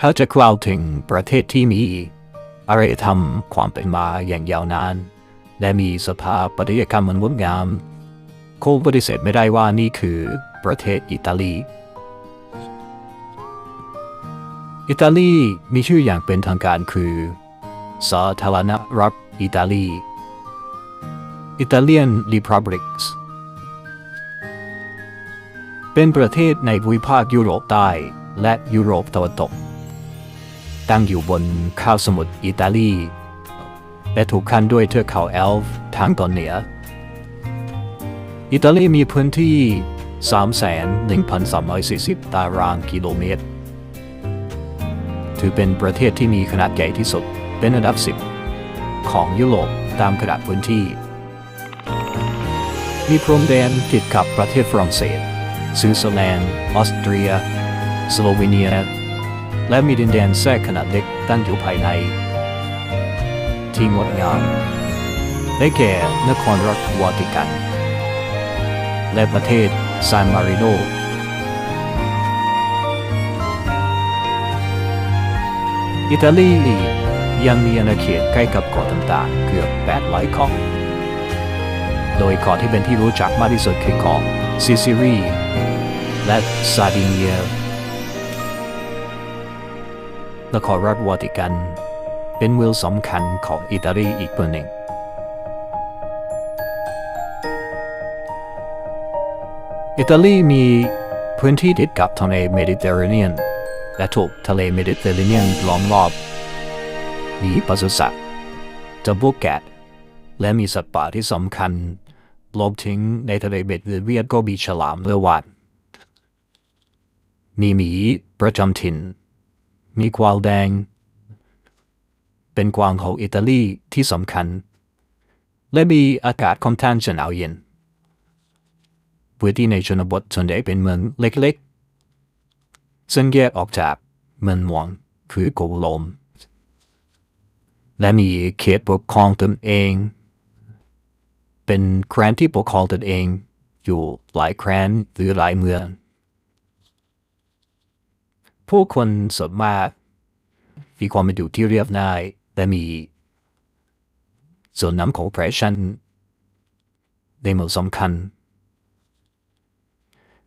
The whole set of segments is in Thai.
เขาจะกล่าวถึงประเทศที่มีอารยธรรมความเป็นมาอย่างยาวนาน และมีสภาปัตยกรรมมันงดงามคงปฏิเสธไม่ได้ว่านี่คือประเทศอิตาลี อิตาลีมีชื่ออย่างเป็นทางการคือ สาธารณรัฐอิตาลี Italian Republics เป็นประเทศในภูมิภาคยุโรปใต้และยุโรปตะวันตก ตั้งอยู่บนคาบสมุทรอิตาลี และถูกขั้นด้วยเทือกเขาแอลฟ์ทางตอนเหนือ อิตาลีมีพื้นที่ 3,1,340 ตารางกิโลเมตร ถือเป็นประเทศที่มีขนาดใหญ่ที่สุดเป็นอันดับ 10 ของยุโรปตามขนาดพื้นที่ มีพรมแดนติดกับประเทศฝรั่งเศสสวิตเซอร์แลนด์ ออสเตรีย สโลวีเนีย และมีดินแดนแทรกขนาดเล็กตั้งอยู่ภายใน ที่งดงามได้แก่นครรัฐวาติกัน และประเทศซานมาริโนอิตาลียังมีอาณาเขตใกล้กับเกาะต่างๆ เกือบ800เกาะโดยเกาะที่เป็นที่รู้จักมากที่สุดคือเกาะซิซิลีและซาดิเนีย นครรัฐวาติกัน เป็นเมืองสำคัญของอิตาลีอีกเมืองหนึ่ง อิตาลีมีพื้นที่ติดกับทะเลเมดิเตอร์เรเนียน และถูกทะเลเมดิเตอร์เรเนียนล้อมรอบ มีปศุสัตว์จำพวกแกะและมีสัตว์ป่าที่สำคัญรวมถึงในทะเลเมดิเตอร์เรเนียนก็มีฉลามและวาฬมีหมีประจำถิ่น มีกวางแดง เป็นกวางของอิตาลีที่สำคัญ และมีอากาศค่อนข้างจะหนาวเย็นพื้นที่ในชนบทส่วนใหญ่เป็นเมืองเล็กๆ ซึ่งแยกออกจากเมืองหลวงคือโกโลม และมีเขตปกครองตนเอง เป็นแคว้นที่ปกครองตนเอง อยู่หลายแคว้นหรือหลายเมือง ผู้คนส่วนมากมีความเป็นอยู่ที่เรียบง่าย และมีส่วนน้ำของแฟชั่นในเมืองสำคัญ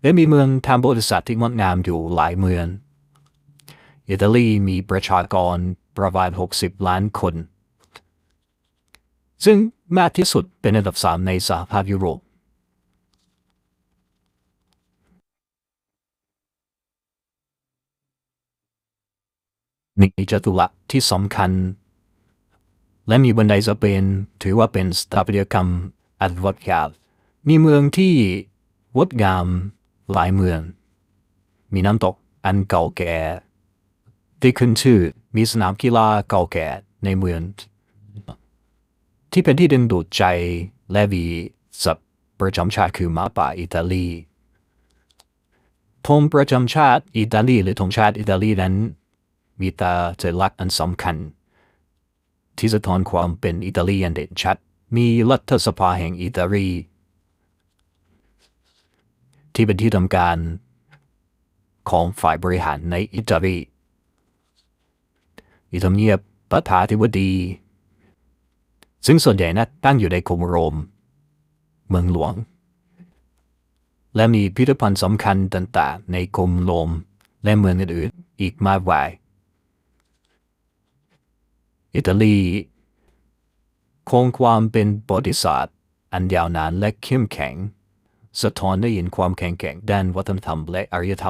และมีเมืองทางบริษัทที่งดงามอยู่หลายเมือง อิตาลีมีประชากรประมาณ60 ล้านคน ซึ่งมากที่สุดเป็นอันดับสามในสหภาพยุโรป มีจตุรัสที่สำคัญ และมีบันไดสเปนถือว่าเป็นสถาปัตยกรรมอันงดงามมีเมืองที่งดงามหลายเมือง มีน้ำตกอันเก่าแก่ที่ขึ้นชื่อมีสนามกีฬาเก่าแก่ในเมือง ที่เป็นที่ดึงดูดใจและมีสัตว์ประจำชาติคือหมาป่าอิตาลีธงประจำชาติอิตาลีหรือธงชาติอิตาลีนั้น มีตาเจลักษณ์อันสำคัญ ที่สะท้อนความเป็นอิตาลีอันเด่นชัด มีรัฐสภาแห่งอิตาลี ที่เป็นที่ทำการของฝ่ายบริหารในอิตาลีมีทำเนียบประธาธิบดี ซึ่งส่วนใหญ่นะตั้งอยู่ในกรุงโรม เมืองหลวง และมีพิพิธภัณฑ์สำคัญต่างๆ ในกรุงโรมและเมืองอื่นๆอีกมากมาย อิตาลี คงความเป็นบริษัทอันยาวนานและเข้มแข็ง สะท้อนได้เห็นความแข็งแกร่งด้านวัฒนธรรมและอารยธรรม